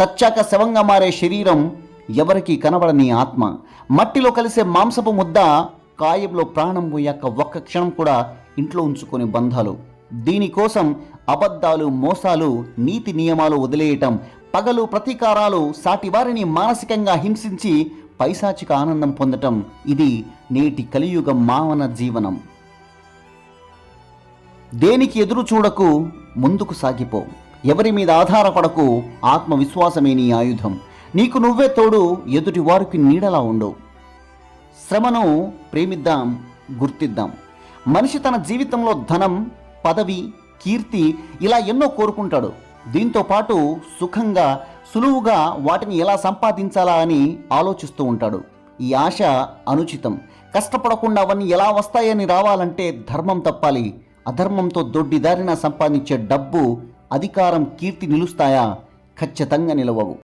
చచ్చాక శవంగా మారే శరీరం ఎవరికీ కనబడని ఆత్మ. మట్టిలో కలిసే మాంసపు ముద్ద కాయంలో ప్రాణం పోయాక ఒక్క క్షణం కూడా ఇంట్లో ఉంచుకునే బంధాలు. దీనికోసం అబద్ధాలు మోసాలు నీతి నియమాలు వదిలేయటం పగలు ప్రతీకారాలు సాటివారిని మానసికంగా హింసించి పైశాచిక ఆనందం పొందటం ఇది నేటి కలియుగ మావన జీవనం. దేనికి ఎదురు చూడకు ముందుకు సాగిపో. ఎవరి మీద ఆధారపడకు ఆత్మవిశ్వాసమే నీ ఆయుధం. నీకు నువ్వే తోడు ఎదుటి వారికి నీడలా ఉండు శ్రమను ప్రేమిద్దాం గుర్తిద్దాం. మనిషి తన జీవితంలో ధనం పదవి కీర్తి ఇలా ఎన్నో కోరుకుంటాడు. దీంతో పాటు సుఖంగా సులువుగా వాటిని ఎలా సంపాదించాలా అని ఆలోచిస్తూ ఉంటాడు. ఈ ఆశ అనుచితం. కష్టపడకుండా అవన్నీ ఎలా వస్తాయని రావాలంటే ధర్మం తప్పాలి. అధర్మంతో దొడ్డిదారిన సంపాదించే డబ్బు అధికారం కీర్తి నిలుస్తాయా? ఖచ్చితంగా నిలవవు.